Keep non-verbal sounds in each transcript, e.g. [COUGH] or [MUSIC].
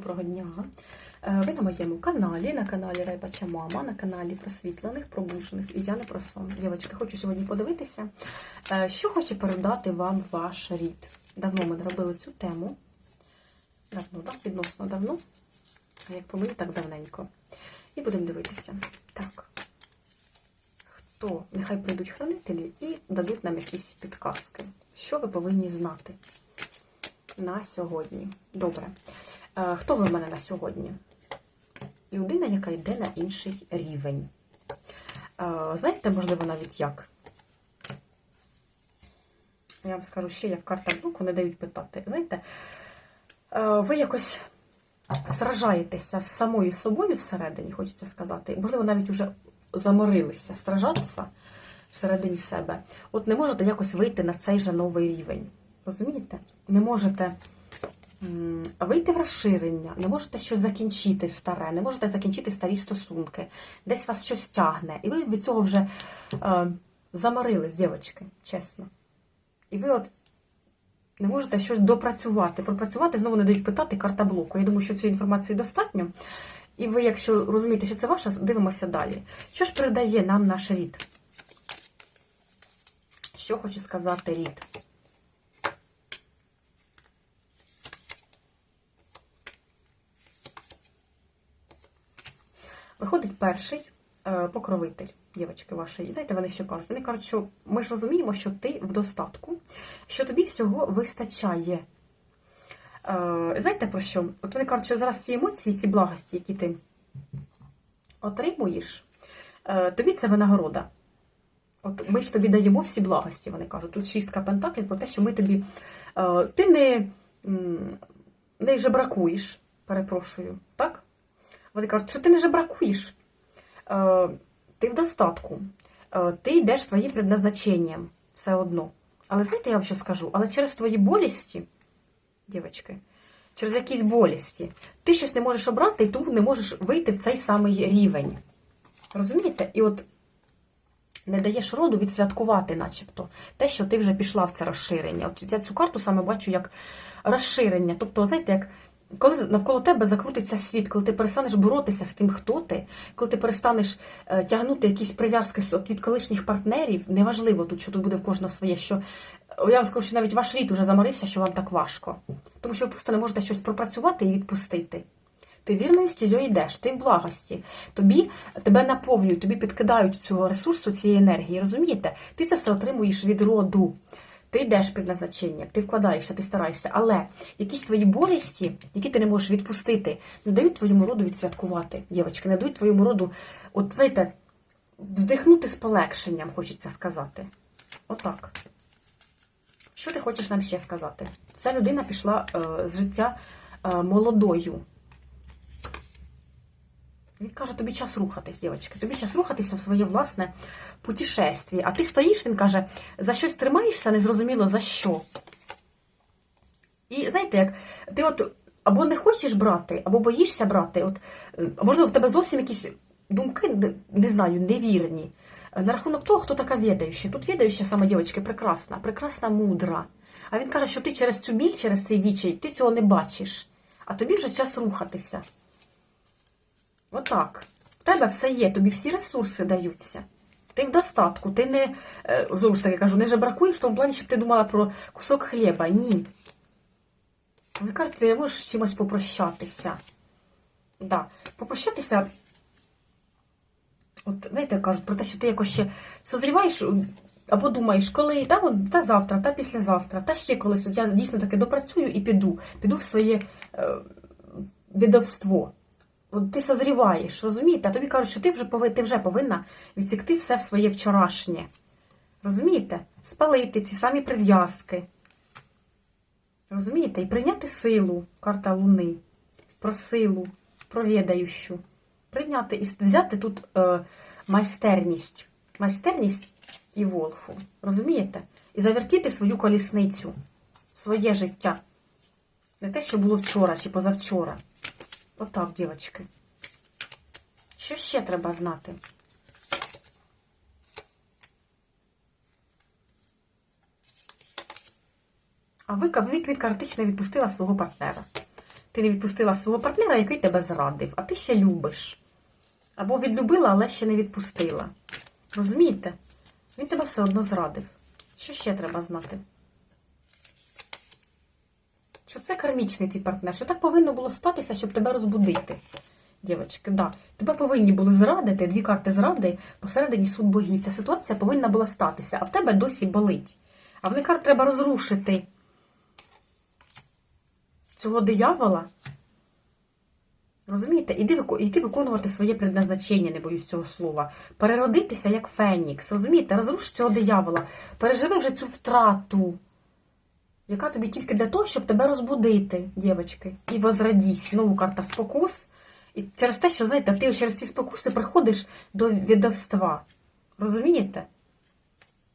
Доброго дня! Е, Ви на моєму каналі, на каналі Райбача Мама, на каналі просвітлених, пробужених і Діани про сон. Дівчатки, хочу сьогодні подивитися, е, що хоче передати вам ваш рід. Давно ми не робили цю тему. Давно, так? Відносно давно. А як по так давненько. І будемо дивитися. Так. Хто? Нехай прийдуть хранителі і дадуть нам якісь підказки. Що ви повинні знати на сьогодні? Добре. Е, Хто ви в мене на сьогодні? Людина, яка йде на інший рівень. Е, Знаєте, можливо, навіть як? Я вам скажу ще, як карта блоку не дають питати. Знаєте, е, ви якось сражаєтеся з самою собою всередині, хочеться сказати. Можливо, навіть уже заморилися сражатися всередині себе. От не можете якось вийти на цей же новий рівень. Розумієте? Не можете вийти в розширення, не можете щось закінчити старе, не можете закінчити старі стосунки, десь вас щось тягне. І ви від цього вже е, заморились, дівчатки, чесно. І ви от не можете щось допрацювати. Пропрацювати знову не дають питати карта блоку. Я думаю, що цієї інформації достатньо. І ви, якщо розумієте, що це ваше, дивимося далі. Що ж передає нам наш рід? Що хоче сказати рід? Виходить перший е, покровитель дівчатки вашої. Знаєте, вони що кажуть? Вони кажуть, що ми ж розуміємо, що ти в достатку, що тобі всього вистачає. Е, знаєте про що? От вони кажуть, що зараз ці емоції, ці благості, які ти отримуєш, е, тобі це винагорода. От ми ж тобі даємо всі благості, вони кажуть. Тут шістка пентаклів про те, що ми тобі. Ти не, не жебракуєш, перепрошую, так? Вони кажуть, що ти не жебракуєш, е, ти в достатку, е, ти йдеш своїм предназначенням все одно. Але знаєте, я вам що скажу? Але через твої болісті, дівчатки, через якісь болісті, ти щось не можеш обрати і тому не можеш вийти в цей самий рівень. Розумієте? І от не даєш роду відсвяткувати, начебто, те, що ти вже пішла в це розширення. От я цю карту саме бачу як розширення. Тобто, знаєте, як коли навколо тебе закрутиться світ, коли ти перестанеш боротися з тим, хто ти, коли ти перестанеш е, тягнути якісь прив'язки від колишніх партнерів, неважливо тут, що тут буде в кожного своє, що я вам скажу, що навіть ваш рід уже заморився, що вам так важко. Тому що ви просто не можете щось пропрацювати і відпустити. Ти вірною стізьою йдеш, ти в благості. Тобі тебе наповнюють, тобі підкидають цього ресурсу, цієї енергії. Розумієте? Ти це все отримуєш від роду. Ти йдеш під назначення, ти вкладаєшся, ти стараєшся, але якісь твої болісті, які ти не можеш відпустити, не дають твоєму роду відсвяткувати, дівчатки, не дають твоєму роду, от знаєте, вздихнути з полегшенням, хочеться сказати. Отак. Що ти хочеш нам ще сказати? Ця людина пішла е, з життя е, молодою. Він каже, тобі час рухатись, дівчатки. Тобі час рухатися в своє власне путешествие. А ти стоїш, він каже, за щось тримаєшся, незрозуміло за що. І знаєте, як ти от або не хочеш брати, або боїшся брати. От, е, можливо, в тебе зовсім якісь думки, не, знаю, невірні. На рахунок того, хто така відаюча. Тут відаюча сама дівчинка прекрасна, прекрасна, мудра. А він каже, що ти через цю біль, через цей вічай, ти цього не бачиш. А тобі вже час рухатися. Отак. В тебе все є, тобі всі ресурси даються. Ти в достатку, ти не, е, знову ж таки кажу, не жебракуєш в тому плані, щоб ти думала про кусок хліба. Ні. Ви кажете, ти можеш з чимось попрощатися. Да. Попрощатися, от знаєте, кажуть про те, що ти якось ще созріваєш або думаєш, коли та, от, та завтра, та післязавтра, та ще колись. От я дійсно таки допрацюю і піду. Піду в своє е, відовство. Ти созріваєш, розумієте? А тобі кажуть, що ти вже повинна, ти вже повинна відсікти все в своє вчорашнє. Розумієте? Спалити ці самі прив'язки. Розумієте? І прийняти силу, карта Луни, про силу, про відающу. Прийняти і взяти тут е, майстерність. Майстерність і волху. Розумієте? І завертіти свою колісницю, своє життя. Не те, що було вчора чи позавчора. Отак, дівчатки. Що ще треба знати? А ви, артично відпустила свого партнера. Ти не відпустила свого партнера, який тебе зрадив, а ти ще любиш. Або відлюбила, але ще не відпустила. Розумієте? Він тебе все одно зрадив. Що ще треба знати? Що це кармічний твій партнер, що так повинно було статися, щоб тебе розбудити. Дівчатки, да. Тебе повинні були зрадити, дві карти зради посередині суд богів. Ця ситуація повинна була статися, а в тебе досі болить. А в карт треба розрушити цього диявола. Розумієте? Іди, вико- виконувати своє предназначення, не боюсь цього слова. Переродитися як Фенікс. Розумієте? Розруш цього диявола. Переживи вже цю втрату, яка тобі тільки для того, щоб тебе розбудити, дівчатки. І возрадість. Знову карта спокус. І через те, що, знаєте, ти через ці спокуси приходиш до віддавства. Розумієте?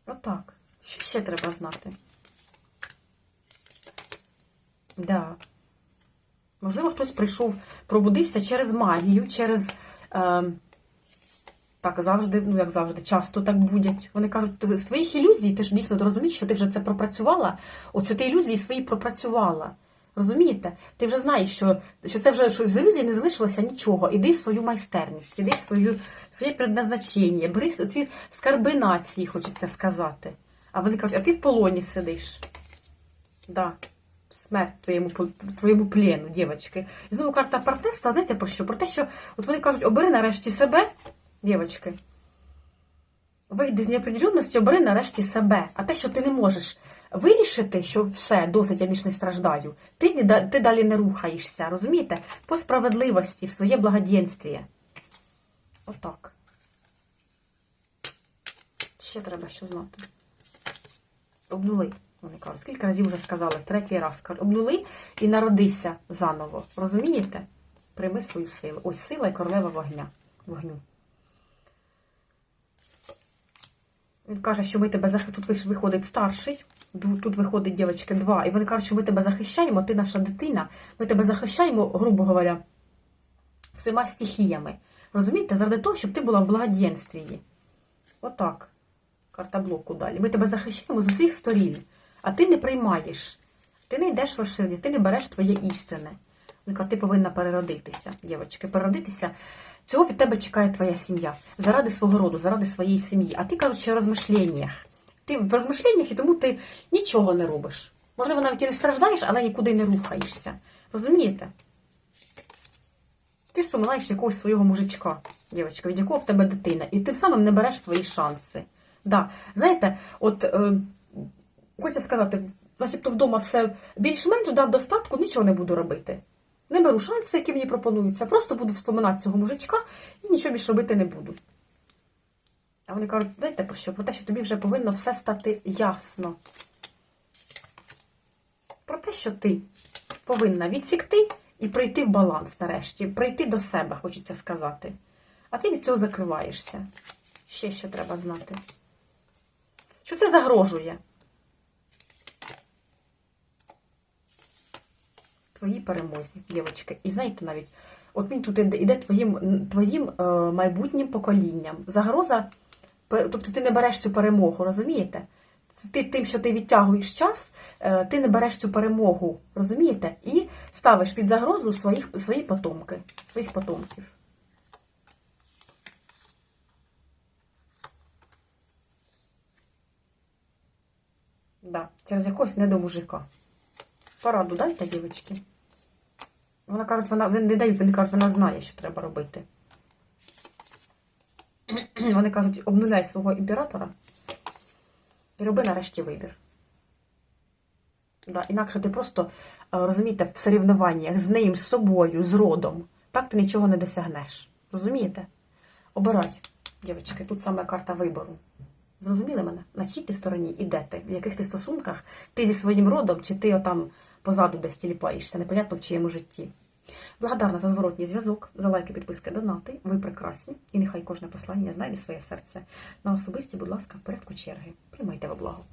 Отак. Що ще треба знати? Да. Можливо, хтось прийшов, пробудився через магію, через. Е, так, завжди, ну як завжди, часто так будять. Вони кажуть, «Ти з твоїх ілюзій, ти ж дійсно розумієш, що ти вже це пропрацювала. Оце ти ілюзії свої пропрацювала. Розумієте? Ти вже знаєш, що, що це вже що з ілюзій не залишилося нічого. Іди в свою майстерність, іди в свою, своє предназначення, бери ці скарби нації, хочеться сказати. А вони кажуть, а ти в полоні сидиш. Да. Смерть твоєму, твоєму плену, дівчатки. І знову карта партнерства, знаєте про що? Про те, що от вони кажуть, обери нарешті себе, дівчатки. Вийди з неопределенності, обери нарешті себе. А те, що ти не можеш вирішити, що все, досить, я більш не страждаю, ти, ти далі не рухаєшся, розумієте? По справедливості, в своє благоденствіє. Отак. Ще треба що знати. Обнули. Вони кажуть, скільки разів вже сказали, третій раз обнули і народися заново. Розумієте? Прийми свою силу. Ось сила і королева вогня. вогню. Він каже, що ми тебе захищаємо. Тут виходить старший, тут виходить дівчатки два. І вони кажуть, що ми тебе захищаємо, ти наша дитина, ми тебе захищаємо, грубо говоря, всіма стихіями. Розумієте? Заради того, щоб ти була в благоденствії. Отак. Карта блоку далі. Ми тебе захищаємо з усіх сторін, а ти не приймаєш. Ти не йдеш в розширення, ти не береш твоє істине. Вони кажуть, ти повинна переродитися, дівчатки, переродитися. Цього від тебе чекає твоя сім'я. Заради свого роду, заради своєї сім'ї. А ти кажуть, що в розмишленнях. Ти в розмишленнях і тому ти нічого не робиш. Можливо, навіть і не страждаєш, але нікуди не рухаєшся. Розумієте? Ти споминаєш якогось свого мужичка, дівчатка, від якого в тебе дитина, і тим самим не береш свої шанси. Да. Знаєте, от е, хочу сказати, начебто вдома все більш-менш дав достатку, нічого не буду робити. Не беру шанси, які мені пропонуються, просто буду вспоминати цього мужичка і нічого більше робити не буду. А вони кажуть, знаєте про що? Про те, що тобі вже повинно все стати ясно. Про те, що ти повинна відсікти і прийти в баланс нарешті, прийти до себе, хочеться сказати. А ти від цього закриваєшся. Ще що треба знати. Що це загрожує? Твоїй перемозі, дівчатки. І знаєте навіть, от він тут іде, твоїм, твоїм е, майбутнім поколінням. Загроза, тобто ти не береш цю перемогу, розумієте? Ти тим, що ти відтягуєш час, е, ти не береш цю перемогу, розумієте? І ставиш під загрозу своїх, свої потомки, своїх потомків. Да, через якогось недомужика. Пораду дайте, дівчатки. Вона кажуть, вона не дають, вони кажуть, вона знає, що треба робити. [CLEARS THROAT] Вони кажуть, обнуляй свого імператора і роби нарешті вибір. Да, інакше ти просто, е, розумієте, в соревнованнях з ним, з собою, з родом. Так ти нічого не досягнеш. Розумієте? Обирай, дівчатки, тут саме карта вибору. Зрозуміли мене? На чій ти стороні і? В яких ти стосунках? Ти зі своїм родом, чи ти отам позаду десь тіліпаєшся, непонятно в чиєму житті. Благодарна за зворотній зв'язок, за лайки, підписки, донати. Ви прекрасні. І нехай кожне послання знайде своє серце. На особисті, будь ласка, в порядку черги. Приймайте во благо.